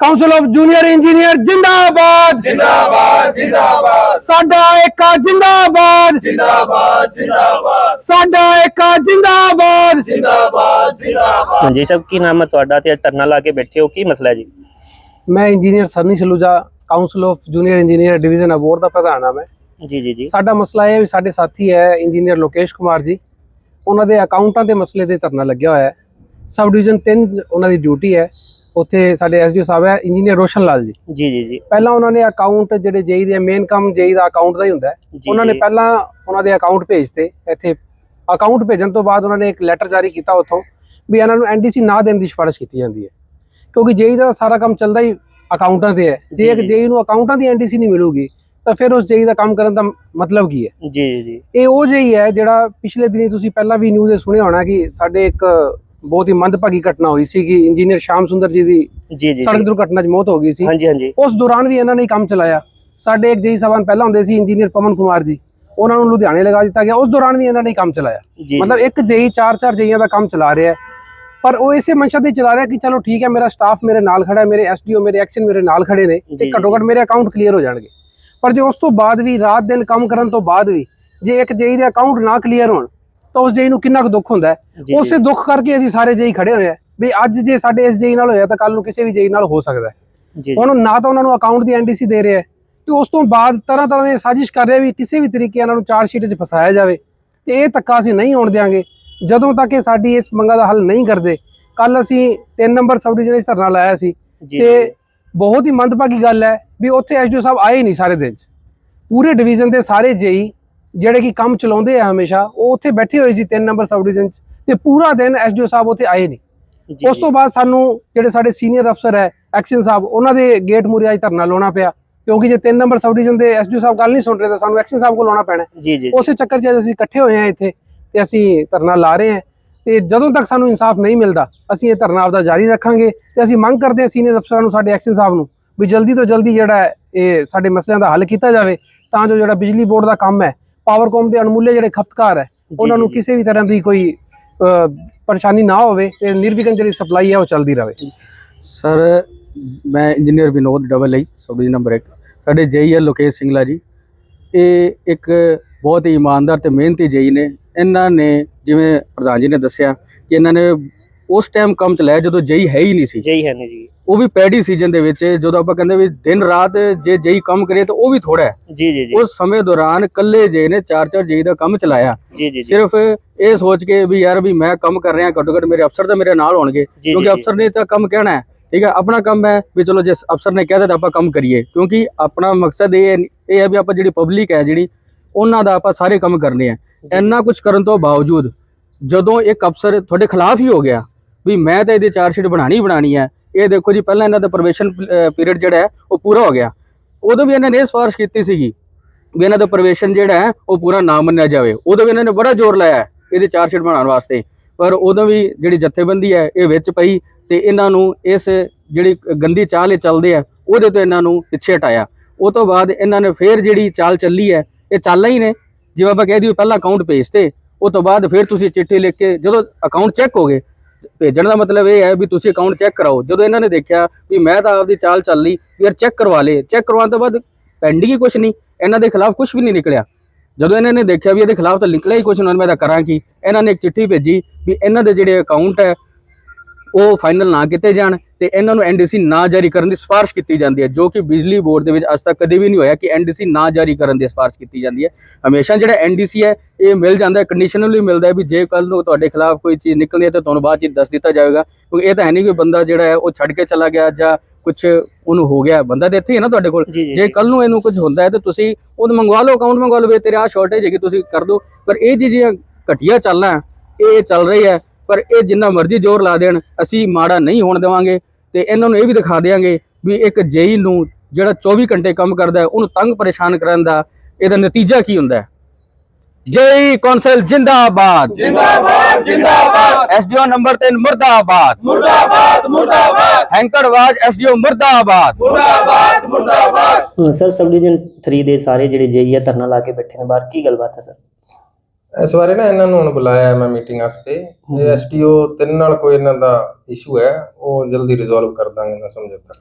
Council of junior engineer ਜਿੰਦਾਬਾਦ ਜਿੰਦਾਬਾਦ ਜਿੰਦਾਬਾਦ ਸਾਡਾ ਏਕਾ ਜਿੰਦਾਬਾਦ ਜਿੰਦਾਬਾਦ ਜਿੰਦਾਬਾਦ ਸਾਡਾ ਏਕਾ ਜਿੰਦਾਬਾਦ ਜਿੰਦਾਬਾਦ ਜਿੰਦਾਬਾਦ ਹਾਂਜੀ ਸਭ ਕੀ ਨਾਮ ਹੈ ਤੁਹਾਡਾ ਤੇ ਧਰਨਾ ਲਾ ਕੇ ਬੈਠੇ ਹੋ ਕੀ ਮਸਲਾ ਹੈ ਜੀ? ਮੈਂ engineer Sarni Saluja council of junior engineer division Abohar ਦਾ ਪ੍ਰਧਾਨ ਹਾਂ ਮੈਂ। ਜੀ ਜੀ ਜੀ। ਸਾਡਾ ਮਸਲਾ ਇਹ ਹੈ ਵੀ ਸਾਡੇ ਸਾਥੀ ਹੈ ਇੰਜੀਨੀਅਰ ਲੋਕੇਸ਼ ਕੁਮਾਰ ਜੀ। ਉਹਨਾਂ ਦੇ ਅਕਾਊਂਟਾਂ ਦੇ ਮਸਲੇ ਤੇ ਧਰਨਾ ਲੱਗਿਆ ਹੋਇਆ ਹੈ। ਸਬ ਡਿਵੀਜ਼ਨ 3 ਉਹਨਾਂ ਦੀ ਡਿਊਟੀ ਹੈ। ਉੱਥੇ ਸਾਡੇ ਐਸਡੀਓ ਸਾਹਿਬ ਹੈ ਇੰਜੀਨੀਅਰ ਰੋਸ਼ਨ ਲਾਲ ਜੀ। ਜੀ ਜੀ ਜੀ। ਪਹਿਲਾਂ ਉਹਨਾਂ ਨੇ ਅਕਾਊਂਟ ਜਿਹੜੇ ਜੇਈ ਦੇ ਮੇਨ ਕੰਮ ਜੇਈ ਦਾ ਅਕਾਊਂਟ ਦਾ ਹੀ ਹੁੰਦਾ ਉਹਨਾਂ ਨੇ। ਪਹਿਲਾਂ ਉਹਨਾਂ ਦੇ ਅਕਾਊਂਟ ਭੇਜਤੇ। ਇੱਥੇ ਅਕਾਊਂਟ ਭੇਜਣ ਤੋਂ ਬਾਅਦ ਉਹਨਾਂ ਨੇ ਇੱਕ ਲੈਟਰ ਜਾਰੀ ਕੀਤਾ ਉੱਥੋਂ ਵੀ ਇਹਨਾਂ ਨੂੰ ਐਨਡੀਸੀ ਨਾ ਦੇਣ ਦੀ ਸਿਫਾਰਿਸ਼ ਕੀਤੀ ਜਾਂਦੀ ਹੈ। ਕਿਉਂਕਿ ਜੇਈ ਦਾ ਸਾਰਾ ਕੰਮ ਚੱਲਦਾ ਹੀ ਅਕਾਊਂਟਾਂ ਤੇ ਹੈ। ਜੀ, ਇੱਕ। ਜੇਈ ਨੂੰ ਅਕਾਊਂਟਾਂ ਦੀ ਐਨਡੀਸੀ ਨਹੀਂ ਮਿਲੂਗੀ ਤਾਂ ਫਿਰ ਉਸ ਜੇਈ ਦਾ ਕੰਮ ਕਰਨ ਦਾ ਮਤਲਬ ਕੀ ਹੈ? ਜੀ ਜੀ ਇਹ ਉਹ ਜੇਈ ਹੈ ਜਿਹੜਾ ਪਿਛਲੇ ਦਿਨੀ ਤੁਸੀਂ ਪਹਿਲਾਂ ਵੀ ਨਿਊਜ਼ ਸੁਣਿਆ ਹੋਣਾ ਕਿ ਸਾਡੇ ਇੱਕ ਬਹੁਤ ਹੀ ਮੰਦਭਾਗੀ ਘਟਨਾ ਹੋਈ ਸੀ ਕਿ ਇੰਜੀਨੀਅਰ ਸ਼ਾਮ ਸੁੰਦਰ ਜੀ ਦੀ ਜੀ ਜੀ ਸੜਕ ਦੁਰਘਟਨਾ 'ਚ ਮੌਤ ਹੋ ਗਈ ਸੀ। ਹਾਂਜੀ ਹਾਂਜੀ। ਉਸ ਦੌਰਾਨ ਵੀ ਇਹਨਾਂ ਨੇ ਕੰਮ ਚਲਾਇਆ। ਸਾਡੇ ਇੱਕ ਜੇਈ ਸਾਹਿਬਾਨ ਪਹਿਲਾਂ ਹੁੰਦੇ ਸੀ ਇੰਜੀਨੀਅਰ ਪਵਨ ਕੁਮਾਰ ਜੀ। ਉਹਨਾਂ ਨੂੰ ਲੁਧਿਆਣੇ ਲਗਾ ਦਿੱਤਾ ਗਿਆ। ਉਸ ਦੌਰਾਨ ਵੀ ਇਹਨਾਂ ਨੇ ਕੰਮ ਚਲਾਇਆ। ਮਤਲਬ ਇੱਕ ਜੇਈ ਚਾਰ ਚਾਰ ਜੇਈਆਂ ਦਾ ਕੰਮ ਚਲਾ ਰਿਹਾ ਪਰ ਉਹ ਇਸੇ ਮਨਸ਼ਾ ਤੇ ਚਲਾ ਰਿਹਾ ਕਿ ਚਲੋ ਠੀਕ ਹੈ ਮੇਰਾ ਸਟਾਫ ਮੇਰੇ ਨਾਲ ਖੜਾ ਹੈ ਮੇਰੇ ਐਸਡੀਓ ਮੇਰੇ ਐਕਸ਼ਨ ਮੇਰੇ ਨਾਲ ਖੜੇ ਨੇ ਤੇ ਘੱਟੋ ਘੱਟ ਮੇਰੇ ਅਕਾਊਂਟ ਕਲੀਅਰ ਹੋ ਜਾਣਗੇ। ਪਰ ਜੇ ਉਸ ਤੋਂ ਬਾਅਦ ਵੀ ਰਾਤ ਦਿਨ ਕੰਮ ਕਰਨ ਤੋਂ ਬਾਅਦ ਵੀ ਜੇ ਇੱਕ ਜੇਈ ਦੇ ਅਕਾਊਂਟ ਨਾ ਕਲੀਅਰ ਹੋਣ ਤਾਂ ਉਸ ਜੇਈ ਨੂੰ ਕਿੰਨਾ ਕੁ ਦੁੱਖ ਹੁੰਦਾ ਹੈ। ਉਸੇ ਦੁੱਖ ਕਰਕੇ ਅਸੀਂ ਸਾਰੇ ਜੇਈ ਖੜੇ ਹੋਏ ਆ ਵੀ ਅੱਜ ਜੇ ਸਾਡੇ ਇਸ ਜੇਈ ਨਾਲ ਹੋਇਆ ਤਾਂ ਕੱਲ ਨੂੰ ਕਿਸੇ ਵੀ ਜੇਈ ਨਾਲ ਹੋ ਸਕਦਾ ਹੈ। ਹੁਣ ਨਾ ਤਾਂ ਉਹਨਾਂ ਨੂੰ ਅਕਾਊਂਟ ਦੀ ਐਨਡੀਸੀ ਦੇ ਰਿਹਾ ਤੇ ਉਸ ਤੋਂ ਬਾਅਦ ਤਰ੍ਹਾਂ ਤਰ੍ਹਾਂ ਦੀ ਸਾਜ਼ਿਸ਼ ਕਰ ਰਿਹਾ ਵੀ ਕਿਸੇ ਵੀ ਤਰੀਕੇ ਇਹਨਾਂ ਨੂੰ ਚਾਰਜ ਸ਼ੀਟ 'ਚ ਫਸਾਇਆ ਜਾਵੇ ਤੇ ਇਹ ਧੱਕਾ ਅਸੀਂ ਨਹੀਂ ਹੋਣ ਦਿਆਂਗੇ। ਜਦੋਂ ਤੱਕ ਇਹ ਸਾਡੀ ਇਸ ਮੰਗਾਂ ਦਾ ਹੱਲ ਨਹੀਂ ਕਰਦੇ ਕੱਲ ਅਸੀਂ 3 ਨੰਬਰ ਸਬ ਡਿਵੀਜ਼ਨ 'ਚ ਧਰਨਾ ਲਾਇਆ ਸੀ ਤੇ ਬਹੁਤ ਹੀ ਮੰਦਭਾਗੀ ਗੱਲ ਹੈ ਵੀ ਉੱਥੇ ਐਸਡੀਓ ਸਾਹਿਬ ਆਏ ਨਹੀਂ ਸਾਰੇ ਦਿਨ 'ਚ। ਪੂਰੇ ਡਿਵੀਜ਼ਨ ਦੇ ਸਾਰੇ ਜੇਈ ਜਿਹੜੇ ਕਿ ਕੰਮ ਚਲਾਉਂਦੇ ਆ ਹਮੇਸ਼ਾ ਉਹ ਉੱਥੇ ਬੈਠੇ ਹੋਏ ਸੀ 3 ਨੰਬਰ ਸਬ ਡਿਵੀਜ਼ਨ 'ਚ ਤੇ ਪੂਰਾ ਦਿਨ ਐਸਡੀਓ ਸਾਹਿਬ ਉੱਥੇ ਆਏ ਨਹੀਂ। ਉਸ ਤੋਂ ਬਾਅਦ ਸਾਨੂੰ ਜਿਹੜੇ ਸਾਡੇ ਸੀਨੀਅਰ ਅਫਸਰ ਹੈ ਐਕਸ਼ਨ ਸਾਹਿਬ ਉਹਨਾਂ ਦੇ ਗੇਟ ਮੂਰੇ ਅੱਜ ਧਰਨਾ ਲਾਉਣਾ ਪਿਆ। ਕਿਉਂਕਿ ਜੇ 3 ਨੰਬਰ ਸਬ ਡਿਵੀਜ਼ਨ ਦੇ ਐਸਡੀਓ ਸਾਹਿਬ ਗੱਲ ਨਹੀਂ ਸੁਣ ਰਹੇ ਤਾਂ ਸਾਨੂੰ ਐਕਸ਼ਨ ਸਾਹਿਬ ਕੋਲ ਆਉਣਾ ਪੈਣਾ ਉਸੇ ਚੱਕਰ 'ਚ ਅਸੀਂ ਇਕੱਠੇ ਹੋਏ ਹਾਂ ਇੱਥੇ ਤੇ ਅਸੀਂ ਧਰਨਾ ਲਾ ਰਹੇ ਹਾਂ। ਤੇ ਜਦੋਂ ਤੱਕ ਸਾਨੂੰ ਇਨਸਾਫ ਨਹੀਂ ਮਿਲਦਾ ਅਸੀਂ ਇਹ ਧਰਨਾ ਆਪਦਾ ਜਾਰੀ ਰੱਖਾਂਗੇ ਤੇ ਅਸੀਂ ਮੰਗ ਕਰਦੇ ਹਾਂ ਸੀਨੀਅਰ ਅਫਸਰਾਂ ਨੂੰ ਸਾਡੇ ਐਕਸ਼ਨ ਸਾਹਿਬ ਨੂੰ ਵੀ ਜਲਦੀ ਤੋਂ ਜਲਦੀ ਜਿਹੜਾ ਇਹ ਸਾਡੇ ਮਸਲਿਆਂ ਦਾ ਹੱਲ ਕੀਤਾ ਜਾਵੇ ਤਾਂ ਜੋ ਜਿਹੜਾ ਬਿਜਲੀ ਬੋਰਡ ਦਾ ਕੰਮ ਹੈ ਪਾਵਰਕੌਮ ਦੇ ਅਣਮੁੱਲੇ ਜਿਹੜੇ ਖਪਤਕਾਰ ਹੈ ਉਹਨਾਂ ਨੂੰ ਕਿਸੇ ਵੀ ਤਰ੍ਹਾਂ ਦੀ ਕੋਈ ਪਰੇਸ਼ਾਨੀ ਨਾ ਹੋਵੇ ਤੇ ਨਿਰਵਿਘਨ ਜਿਹੜੀ ਸਪਲਾਈ ਹੈ ਉਹ ਚੱਲਦੀ ਰਹੇ। ਸਰ ਮੈਂ engineer Vinod double I sub number 1 ਸਾਡੇ ਜੇਈ ਲੋਕੇਸ਼ ਸਿੰਗਲਾ ਜੀ ਇਹ ਇੱਕ ਬਹੁਤ ਹੀ ਇਮਾਨਦਾਰ ਤੇ ਮਿਹਨਤੀ ਜੇਈ ਨੇ। ਇਹਨਾਂ ਨੇ ਜਿਵੇਂ ਪ੍ਰਧਾਨ ਜੀ ਨੇ ਦੱਸਿਆ ਕਿ ਇਹਨਾਂ ਨੇ ਉਸ ਟਾਈਮ ਕੰਮ ਚਲਾਇਆ ਜਦੋਂ ਜੇਈ ਹੈ ਹੀ ਨਹੀਂ ਸੀ। ਜਈ ਹੈ ਨਹੀਂ ਜੀ। ਉਹ ਵੀ ਪੈਡੀ ਸੀਜ਼ਨ ਦੇ ਵਿੱਚ ਜਦੋਂ ਆਪਾਂ ਕਹਿੰਦੇ ਵੀ ਦਿਨ ਰਾਤ ਜੇ ਜੇਈ ਕੰਮ ਕਰੇ ਤਾਂ ਉਹ ਵੀ ਥੋੜਾ ਹੈ। ਜੀ ਜੀ ਜੀ। ਉਸ ਸਮੇਂ ਦੌਰਾਨ ਕੱਲੇ ਜੇਈ ਨੇ ਚਾਰ ਚਾਰ ਜੇਈ ਦਾ ਕੰਮ ਚਲਾਇਆ। ਜੀ ਜੀ ਜੀ। ਸਿਰਫ ਇਹ ਸੋਚ ਕੇ ਵੀ ਯਾਰ ਵੀ ਮੈਂ ਕੰਮ ਕਰ ਰਿਹਾ ਘੱਟੋ ਘੱਟ ਮੇਰੇ ਅਫਸਰ ਤਾਂ ਮੇਰੇ ਨਾਲ ਹੋਣਗੇ ਜੀ, ਕਿਉਂਕਿ ਜੀ। ਅਫਸਰ ਨੇ ਤਾਂ ਕੰਮ ਕਹਿਣਾ ਹੈ ਠੀਕ ਹੈ? ਆਪਣਾ ਕੰਮ ਹੈ ਵੀ ਚਲੋ ਜੇ ਅਫਸਰ ਨੇ ਕਹਿ ਦਿੱਤਾ ਆਪਾਂ ਕੰਮ ਕਰੀਏ ਕਿਉਂਕਿ ਆਪਣਾ ਮਕਸਦ ਇਹ ਇਹ ਹੈ ਵੀ ਆਪਾਂ ਜਿਹੜੀ ਪਬਲਿਕ ਹੈ ਜਿਹੜੀ ਉਹਨਾਂ ਦਾ ਆਪਾਂ ਸਾਰੇ ਕੰਮ ਕਰਨੇ ਆ ਇੰਨਾ ਕੁਝ ਕਰਨ ਤੋਂ ਬਾਵਜੂਦ ਜਦੋਂ ਇੱਕ ਅਫਸਰ ਤੁਹਾਡੇ ਖਿਲਾਫ ਹੀ ਹੋ ਗਿਆ ਵੀ ਮੈਂ ਤਾਂ ਇਹਦੀ ਚਾਰਜ ਸ਼ੀਟ ਬਣਾਣੀ ਬਣਾਣੀ ਹੈ ਇਹ ਦੇਖੋ ਜੀ, ਪਹਿਲਾਂ ਇਹਨਾਂ ਦਾ ਪ੍ਰਵੇਸ਼ਨ ਪੀਰੀਅਡ ਜਿਹੜਾ ਹੈ, ਉਹ ਪੂਰਾ ਹੋ ਗਿਆ। ਉਦੋਂ ਵੀ ਇਹਨਾਂ ਨੇ ਇਹ ਸਿਫਾਰਿਸ਼ ਕੀਤੀ ਸੀਗੀ ਵੀ ਇਹਨਾਂ ਦਾ ਪ੍ਰਵੇਸ਼ਨ ਜਿਹੜਾ ਹੈ, ਉਹ ਪੂਰਾ ਨਾ ਮੰਨਿਆ ਜਾਵੇ। ਉਦੋਂ ਵੀ ਇਹਨਾਂ ਨੇ ਬੜਾ ਜ਼ੋਰ ਲਾਇਆ ਹੈ ਇਹਦੀ ਚਾਰਜ ਸ਼ੀਟ ਬਣਾਉਣ ਵਾਸਤੇ। ਪਰ ਉਦੋਂ ਵੀ ਜਿਹੜੀ ਜਥੇਬੰਦੀ ਹੈ, ਇਹ ਵਿੱਚ ਪਈ ਤੇ ਇਹਨਾਂ ਨੂੰ ਇਸ ਜਿਹੜੀ ਗੰਦੀ ਚਾਲ ਇਹ ਚੱਲਦੇ ਆ, ਉਹਦੇ ਤੋਂ ਇਹਨਾਂ ਨੂੰ ਪਿੱਛੇ ਹਟਾਇਆ। ਉਹ ਤੋਂ ਬਾਅਦ ਇਹਨਾਂ ਨੇ ਫੇਰ ਜਿਹੜੀ ਚਾਲ ਚੱਲੀ ਹੈ, ਇਹ ਚਾਲਾਂ ਹੀ ਨੇ। ਜਿਵੇਂ ਆਪਾਂ ਕਹਿ ਦਈਏ ਪਹਿਲਾਂ ਅਕਾਊਂਟ ਭੇਜਤੇ, ਉਹ ਤੋਂ ਬਾਅਦ ਫਿਰ ਤੁਸੀਂ ਚਿੱਠੀ ਲਿਖ ਕੇ ਜਦੋਂ ਅਕਾਊਂਟ ਚੈੱਕ ਹੋ ਗਏ ਭੇਜਣ ਦਾ ਮਤਲਬ ਇਹ ਹੈ ਵੀ ਤੁਸੀਂ ਅਕਾਊਂਟ ਚੈੱਕ ਕਰਾਓ। ਜਦੋਂ ਇਹਨਾਂ ਨੇ ਦੇਖਿਆ ਵੀ ਮੈਂ ਤਾਂ ਆਪਦੀ ਚਾਲ ਚੱਲ ਲਈ ਵੀ ਯਾਰ ਚੈੱਕ ਕਰਵਾ ਲੇ ਚੈੱਕ ਕਰਵਾਉਣ ਤੋਂ ਬਾਅਦ ਪੈਂਡਿੰਗ ਹੀ ਕੁਝ ਨਹੀਂ। ਇਹਨਾਂ ਦੇ ਖਿਲਾਫ ਕੁਝ ਵੀ ਨਹੀਂ ਨਿਕਲਿਆ। ਜਦੋਂ ਇਹਨਾਂ ਨੇ ਦੇਖਿਆ ਵੀ ਇਹਦੇ ਖਿਲਾਫ ਤਾਂ ਨਿਕਲਿਆ ਹੀ ਕੁਝ ਨਹੀਂ ਮੈਂ ਤਾਂ ਕਰਾਂ ਕੀ? ਇਹਨਾਂ ਨੇ ਇੱਕ ਚਿੱਠੀ ਭੇਜੀ ਵੀ ਇਹਨਾਂ ਦੇ ਜਿਹੜੇ ਅਕਾਊਂਟ ਹੈ ਉਹ ਫਾਈਨਲ ਨਾ ਕੀਤੇ ਜਾਣ ਤੇ ਇਹਨਾਂ ਨੂੰ ਐਨਡੀਸੀ ਨਾ ਜਾਰੀ ਕਰਨ ਦੀ ਸਿਫਾਰਿਸ਼ ਕੀਤੀ ਜਾਂਦੀ ਹੈ ਜੋ ਕਿ ਬਿਜਲੀ ਬੋਰਡ ਦੇ ਵਿੱਚ ਅੱਜ ਤੱਕ ਕਦੇ ਵੀ ਨਹੀਂ ਹੋਇਆ ਕਿ ਐਨਡੀਸੀ ਨਾ ਜਾਰੀ ਕਰਨ ਦੀ ਸਿਫਾਰਿਸ਼ ਕੀਤੀ ਜਾਂਦੀ ਹੈ। ਹਮੇਸ਼ਾ ਜਿਹੜਾ ਐਨਡੀਸੀ ਹੈ ਇਹ ਮਿਲ ਜਾਂਦਾ ਹੈ ਕੰਡੀਸ਼ਨਲੀ ਮਿਲਦਾ ਹੈ ਵੀ ਜੇ ਕੱਲ ਨੂੰ ਤੁਹਾਡੇ ਖਿਲਾਫ ਕੋਈ ਚੀਜ਼ ਨਿਕਲਦੀ ਹੈ ਤਾਂ ਤੁਹਾਨੂੰ ਬਾਅਦ ਚ ਦੱਸ ਦਿੱਤਾ ਜਾਵੇਗਾ ਕਿਉਂਕਿ ਇਹ ਤਾਂ ਹੈ ਨਹੀਂ ਕੋਈ ਬੰਦਾ ਜਿਹੜਾ ਹੈ ਉਹ ਛੱਡ ਕੇ ਚਲਾ ਗਿਆ ਜਾਂ ਕੁਝ ਉਹਨੂੰ ਹੋ ਗਿਆ ਬੰਦਾ ਤਾਂ ਇੱਥੇ ਹੀ ਨਾ ਤੁਹਾਡੇ ਕੋਲ। ਜੀ ਕੱਲ ਨੂੰ ਇਹਨੂੰ ਕੁਝ ਹੁੰਦਾ ਹੈ ਤਾਂ ਤੁਸੀਂ ਉਹ ਮੰਗਵਾ ਲਓ ਅਕਾਊਂਟ ਮੰਗਵਾ ਲਓ ਵੀ ਤੇਰੇ ਆ ਸ਼ਾਰਟੇਜ ਹੈਗੀ ਤੁਸੀਂ ਕਰ ਦਿਓ। ਪਰ ਇਹ ਜਿਹੜੀਆਂ ਘਟੀਆ ਚੱਲਣਾ ਇਹ ਚੱਲ ਰਹੀ ਹੈ ਪਰ ਇਹ ਜਿੰਨਾ ਮਰਜ਼ੀ ਜ਼ੋਰ ਲਾ ਦੇਣ ਅਸੀਂ ਮਾੜਾ ਨਹੀਂ ਹੋਣ ਦੇਵਾਂਗੇ। ਤੇ ਇਹਨਾਂ ਨੂੰ ਇਹ ਵੀ ਦਿਖਾ ਦੇਵਾਂਗੇ ਵੀ ਇੱਕ ਜੇਈ ਨੂੰ ਜਿਹੜਾ 24 ਘੰਟੇ ਕੰਮ ਕਰਦਾ ਹੈ ਉਹਨੂੰ ਤੰਗ ਪਰੇਸ਼ਾਨ ਕਰਨ ਦਾ ਇਹਦਾ ਨਤੀਜਾ ਕੀ ਹੁੰਦਾ ਹੈ? ਜੇਈ ਕੌਂਸਲ ਜਿੰਦਾਬਾਦ। ਜਿੰਦਾਬਾਦ ਜਿੰਦਾਬਾਦ। ਐਸਡੀਓ ਨੰਬਰ 3 ਮੁਰਦਾਬਾਦ। ਮੁਰਦਾਬਾਦ ਮੁਰਦਾਬਾਦ। ਹੈਂਕੜਵਾਜ ਐਸਡੀਓ ਮੁਰਦਾਬਾਦ। ਮੁਰਦਾਬਾਦ ਮੁਰਦਾਬਾਦ। ਸਰ ਸਬ ਡਿਵੀਜ਼ਨ 3 ਦੇ ਸਾਰੇ ਜਿਹੜੇ ਜਈ ਹੈ ਧਰਨਾ ਲਾ ਕੇ ਬੈਠੇ ਨੇ ਬਾਹਰ ਕੀ ਗੱਲਬਾਤ ਹੈ ਸਰ? ਇਸ ਬਾਰੇ ਨਾ ਇਹਨਾਂ ਨੂੰ ਹੁਣ ਬੁਲਾਇਆ ਮੈਂ ਮੀਟਿੰਗ ਵਾਸਤੇ। ਇਹ ਐਸਟੀਓ ਤਿੰਨ ਨਾਲ ਕੋਈ ਇਹਨਾਂ ਦਾ ਇਸ਼ੂ ਹੈ ਉਹ ਜਲਦੀ ਰਿਜ਼ੋਲਵ ਕਰ ਦਾਂਗੇ ਨਾ ਸਮਝੌਤਾ